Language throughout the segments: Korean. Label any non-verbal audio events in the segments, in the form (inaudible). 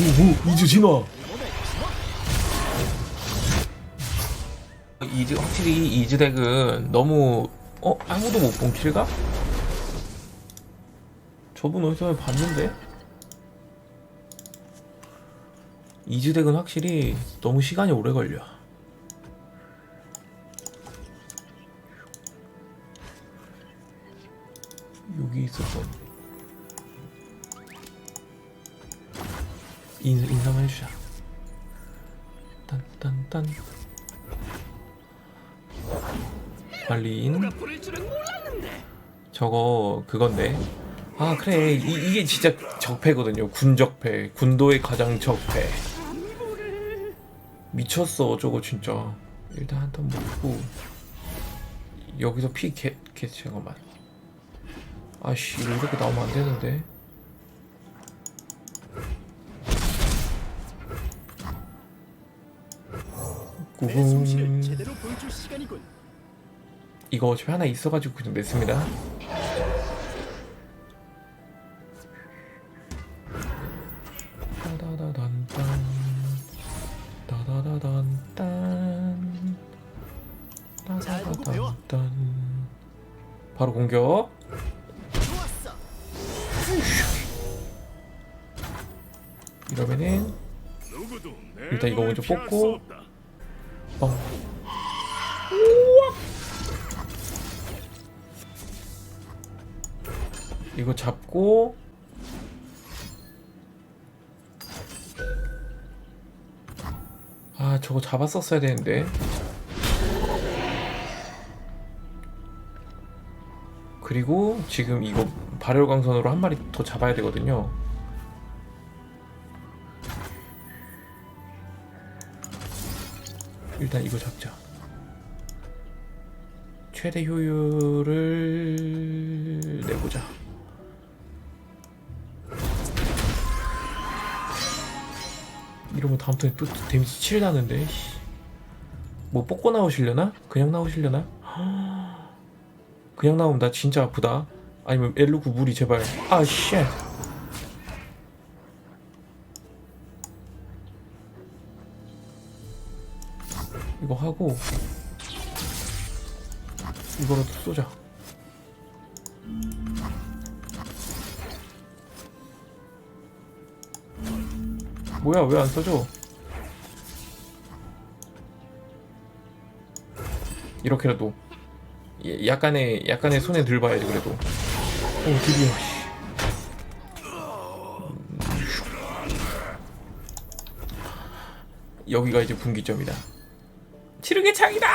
오오 이즈 진화 이즈 확실히 이즈 덱은 너무 어 아무도 못 본 킬가? 저분 어디서 봤는데? 이즈 덱은 확실히 너무 시간이 오래 걸려. 딴딴딴 관리인? 저거 그건데. 아 그래. 이, 이게 진짜 적폐거든요. 군적폐. 군도의 가장 적폐. 미쳤어 저거 진짜. 일단 한 턴 먹고. 여기서 피 개 개, 잠깐만 아씨 이거 이렇게 나오면 안 되는데 내 제대로 보여줄 시간이군. 이거 어차피 하나 있어가지고 그냥 냈습니다. 따다다단딴 따다다단딴 따다다단딴 바로 공격 좋았어. 이러면은 누구도 내 일단 이거 먼저 뽑고. 뻥 이거 잡고. 아 저거 잡았었어야 되는데. 그리고 지금 이거 발열광선으로 한 마리 더 잡아야 되거든요 일단 이거 잡자. 최대 효율을 내보자. 이러면 다음 턴에 또 데미지 7 나는데. 씨. 뭐 뽑고 나오시려나? 그냥 나오시려나? (gasps) 그냥 나오면 나 진짜 아프다. 아니면 엘루구 무리 제발. 아 쉣. 이거 하고 이거라도 쏘자. 뭐야 왜 안 써져? 이렇게라도 예, 약간의 약간의 손에 들 봐야지 그래도. 오 드디어. 씨. 여기가 이제 분기점이다. 치르게 창이다!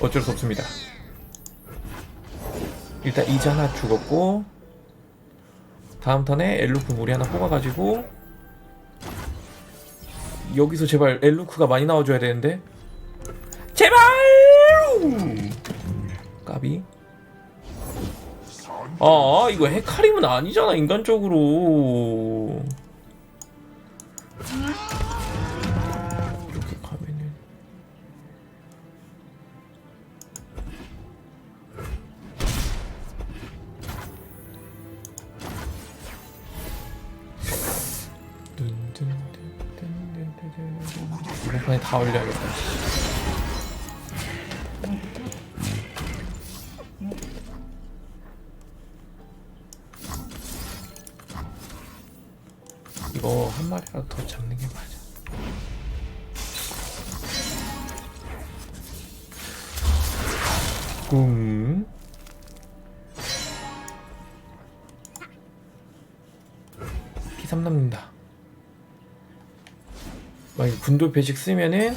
어쩔 수 없습니다. 일단 이제 하나 죽었고 다음 턴에 엘루크 무리 하나 뽑아가지고 여기서 제발 엘루크가 많이 나와줘야 되는데 제발! 까비 아 이거 헤카림은 아니잖아 인간적으로 판에 다 올려야겠다. 이거 한 마리라도 더 잡는 게 맞아. 꿈. P3 남는다. 만약 군도 배식 쓰면은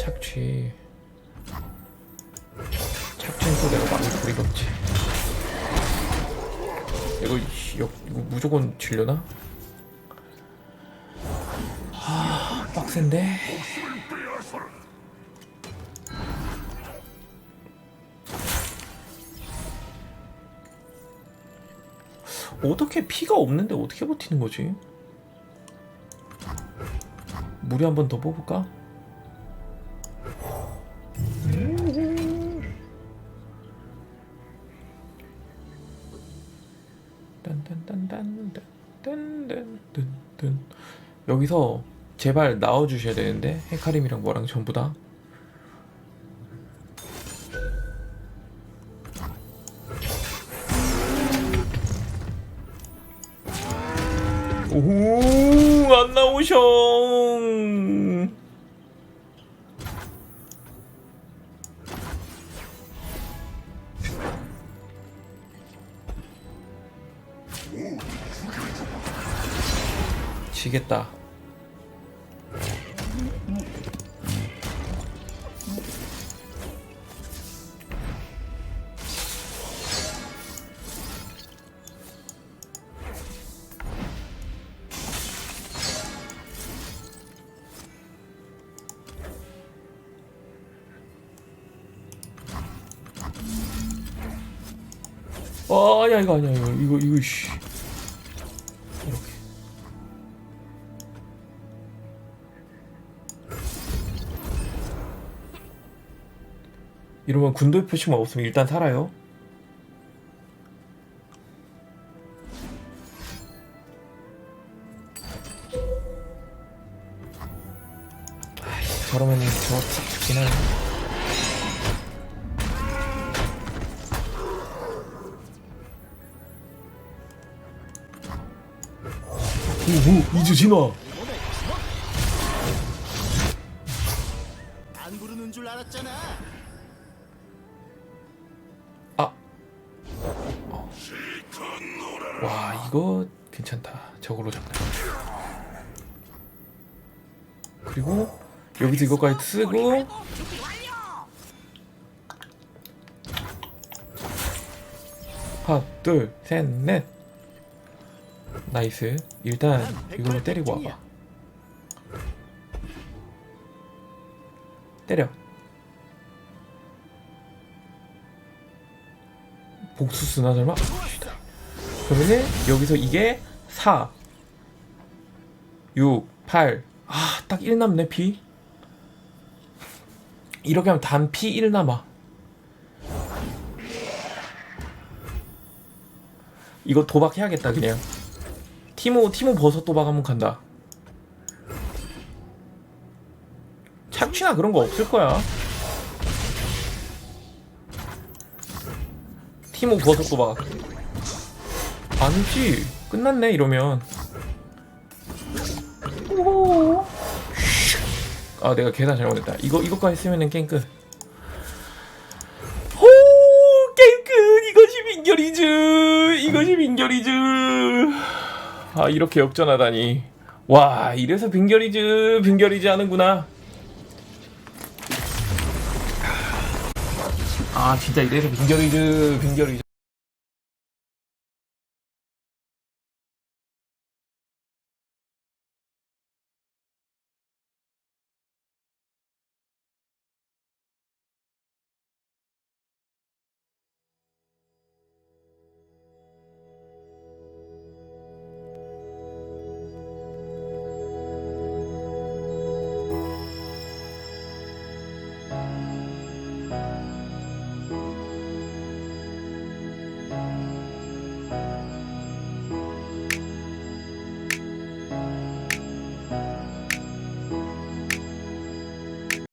착취. 착취는 또 내가 막을 소리가 없지. 이거, 이- 이거, 이거 무조건 질려나? 아, 빡센데? 어떻게 피가 없는데 어떻게 버티는 거지? 물이 한 번 더 뽑을까? 여기서 제발 나와주셔야 되는데 헤카림이랑 뭐랑 전부 다? 나 오셔 지겠다 아, 야, 이거 아니야, 이거, 이거, 이거, 씨. 이렇게. 이러면 군도의 표시만 없으면 일단 살아요. 아이, 저러면 저싹 죽긴 하네. 오오 이주 진화. 안 부르는 줄 알았잖아. 아. 와 이거 괜찮다. 저거로 잡다. 그리고 여기서 이거까지 쓰고 하나 둘셋넷 나이스. 일단 이걸로 때리고 와봐. 때려. 복수 쓰나 설마? 그러면은 여기서 이게 4 6 8 아, 딱 1 남네 피. 이렇게 하면 단피 1 남아. 이거 도박해야겠다 그냥 티모 티모 버섯 도박 한번 간다. 착취나 그런 거 없을 거야. 티모 버섯 도박. 아니지. 끝났네 이러면. 오호. 아 내가 계산 잘못했다. 이거 이거까지 쓰면은 게임 끝. 오, 게임 끝! 이것이 민결이즈 이것이 민결이즈 아 이렇게 역전하다니. 와 이래서 빈결이즈 빈결이즈 하는구나. 아 진짜 이래서 빈결이즈 빈결이즈